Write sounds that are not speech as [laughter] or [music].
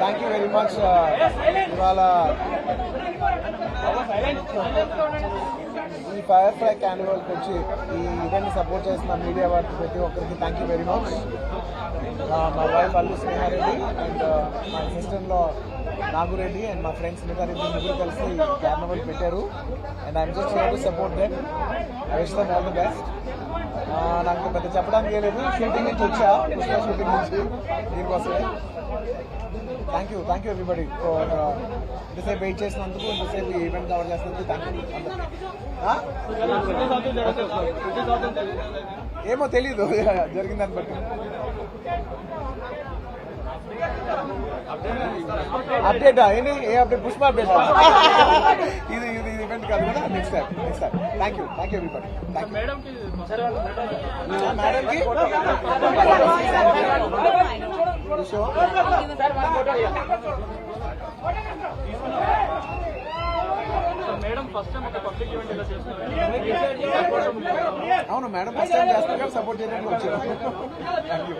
Thank you very much ఇవాళ ఈ fire fly క్యాన్యువల్కి వచ్చి ఈ ఈవెంట్ని సపోర్ట్ చేసిన మీడియా వారికి ప్రతి ఒక్కరికి థ్యాంక్ యూ వెరీ మచ్ మా వైఫ్ అల్లు స్నేహారెడ్డి అండ్ మా సిస్టర్లో నాగురెడ్డి అండ్ మా ఫ్రెండ్స్ మిగతారెడ్డి ముగ్గురు కలిసి కార్నవల్ పెట్టారు. And I'm just to support them I wish them all the best నాకు పెద్ద చెప్పడానికి లేదు. షూటింగ్ నుంచి వచ్చా. పుష్ప షూటింగ్ నుంచి. దీనికోసమే. Thank you thank you everybody for ఇంతసేపు వెయిట్ చేసినందుకు ఇంతసేపు ఈవెంట్ కవర్ చేసినందుకు థ్యాంక్ యూ ఏమో తెలీదు [laughs] జరిగిన దాన్ని బట్టి. అప్డేట్ ఏంటి ఏ అప్డేట్ పుష్ప అప్డేట్ ఇది ఇది ఈవెంట్ కాదు కదా? Next time next time thank you thank you everybody thank you మేడంకి షో మేడం ఫస్ట్ టైం ఒక పబ్లిక్ అవును మేడం ఫస్ట్ టైం చేస్తున్నారు సపోర్ట్ చేయడానికి వచ్చారు. Thank you